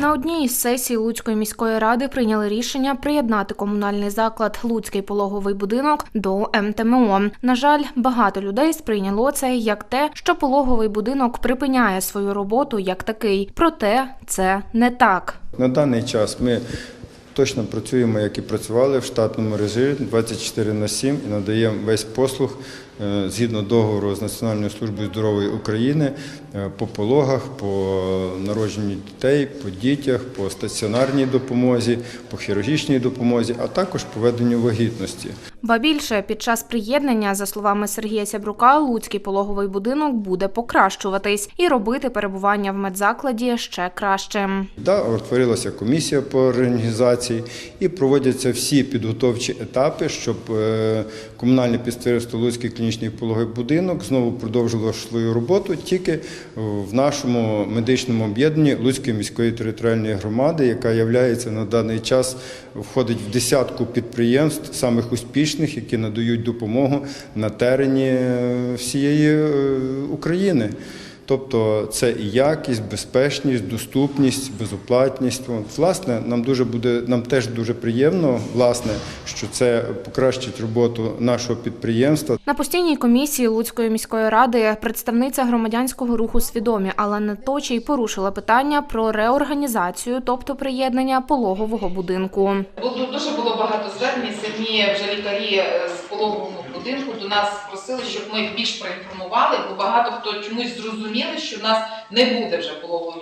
На одній із сесій Луцької міської ради прийняли рішення приєднати комунальний заклад Луцький пологовий будинок до МТМО. На жаль, багато людей сприйняло це як те, що пологовий будинок припиняє свою роботу як такий. Проте це не так. На даний час ми точно працюємо, як і працювали в штатному режимі 24 на 7 і надаємо весь послуг е, згідно договору з Національною службою здоров'я України е, по пологах, по народженню дітей, по дітях, по стаціонарній допомозі, по хірургічній допомозі, а також по веденню вагітності. Ба більше під час приєднання, за словами Сергія Сябрука, Луцький пологовий будинок буде покращуватись і робити перебування в медзакладі ще кращим. Да, утворилася комісія по організації і проводяться всі підготовчі етапи, щоб е, комунальне підприємство Луцький клінічний пологовий будинок знову продовжило свою роботу тільки в нашому медичному об'єднанні Луцької міської територіальної громади, яка є на даний час входить в десятку підприємств самих успішних, які надають допомогу на терені е, всієї е, України. Тобто це і якість, безпечність, доступність, безоплатність. От, Власне, нам дуже буде нам теж дуже приємно, власне, що це покращить роботу нашого підприємства. На постійній комісії Луцької міської ради представниця громадянського руху свідомі Алана Точій порушила питання про реорганізацію, тобто приєднання пологового будинку. Було дуже було багато звернень. Самі вже лікарі е, з пологового будинку до нас просили, щоб ми їх більш проінформували, бо багато хто чомусь зрозуміли, що в нас не буде вже пологового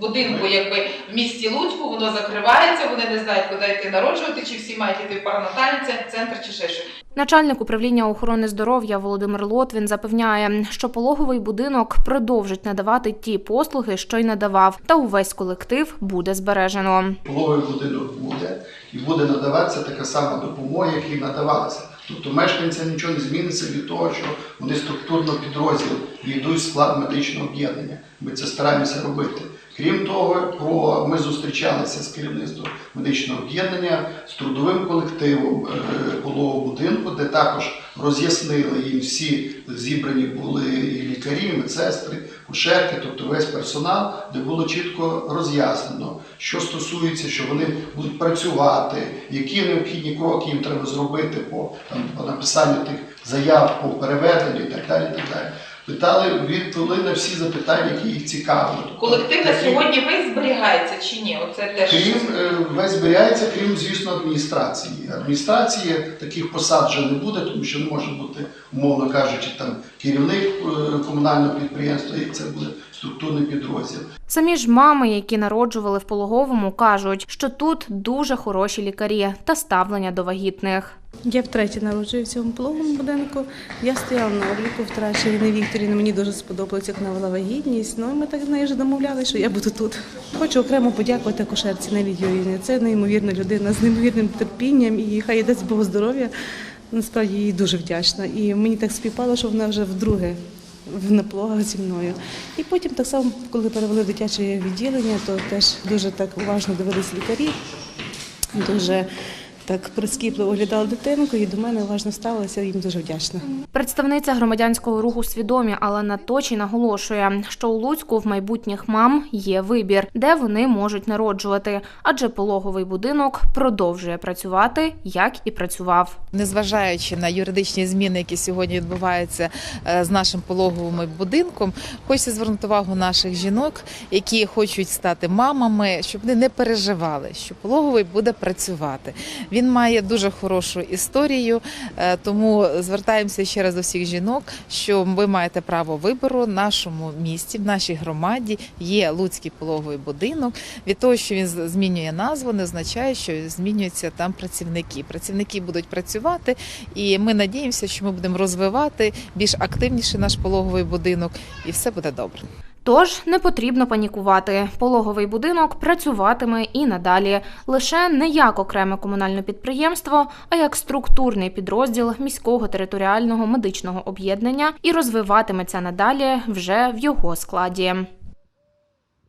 будинку, якби в місті Луцьку воно закривається. Вони не знають, куди йти народжувати, чи всі мають йти в паранатальний центр, чи ще що. Начальник управління охорони здоров'я Володимир Лотвін запевняє, що пологовий будинок продовжить надавати ті послуги, що й надавав, та увесь колектив буде збережено. пологовий будинок буде і буде надаватися така сама допомога, як і надавалася. Тобто мешканцям нічого не зміниться від того, що вони структурно підрозділ війдуть в склад медичного об'єднання. Ми це стараємося робити. Крім того, про ми зустрічалися з керівництвом медичного об'єднання з трудовим колективом е, пологового будинку, де також роз'яснили їм всі зібрані були і лікарі, і медсестри, кушерки, тобто весь персонал, де було чітко роз'яснено, що стосується, що вони будуть працювати, які необхідні кроки їм треба зробити по, там, по написанню тих заяв, по переведенню і так далі. Так далі. Питали, відповіли на всі запитання, які їх цікавили. Колектив на сьогодні весь зберігається чи ні? Оце теж Крім е, весь зберігається, крім, звісно, адміністрації. Адміністрації таких посад вже не буде, тому що не може бути, умовно кажучи, там керівник е, комунального підприємства, і це буде структурний підрозділ. Самі ж мами, які народжували в пологовому, кажуть, що тут дуже хороші лікарі та ставлення до вагітних. Я втретє народжую в цьому пологовому будинку. Я стояла на обліку втретє Ірини Вікторівни. Мені дуже сподобалось, як вона вела вагітність. Ну і ми так з нею вже домовлялися, що я буду тут. Хочу окремо подякувати акушерці Нелі Юрівні. Це неймовірна людина з неймовірним терпінням і хай дасть Бог здоров'я. Насправді їй дуже вдячна. І мені так співпало, що вона вже вдруге в наплогах зі мною. І потім так само, коли перевели дитяче відділення, то теж дуже так уважно дивились лікарі. Дуже так прискіпливо оглядали дитинку і до мене уважно ставилися, їм дуже вдячна. Представниця громадянського руху свідомі Алена Точі наголошує, що у Луцьку в майбутніх мам є вибір, де вони можуть народжувати, адже пологовий будинок продовжує працювати, як і працював. Незважаючи на юридичні зміни, які сьогодні відбуваються е, з нашим пологовим будинком, хочеться звернути увагу наших жінок, які хочуть стати мамами, щоб вони не переживали, що пологовий буде працювати. Він має дуже хорошу історію, е, тому звертаємося ще раз до всіх жінок, що ви маєте право вибору в нашому місті, в нашій громаді є Луцький пологовий будинок. Від того, що він змінює назву, не означає, що змінюються там працівники. Працівники будуть працювати, і ми надіємося, що ми будемо розвивати більш активніше наш пологовий будинок, і все буде добре. Тож не потрібно панікувати. Пологовий будинок працюватиме і надалі, лише не як окреме комунальне підприємство, а як структурний підрозділ міського територіального медичного об'єднання і розвиватиметься надалі вже в його складі.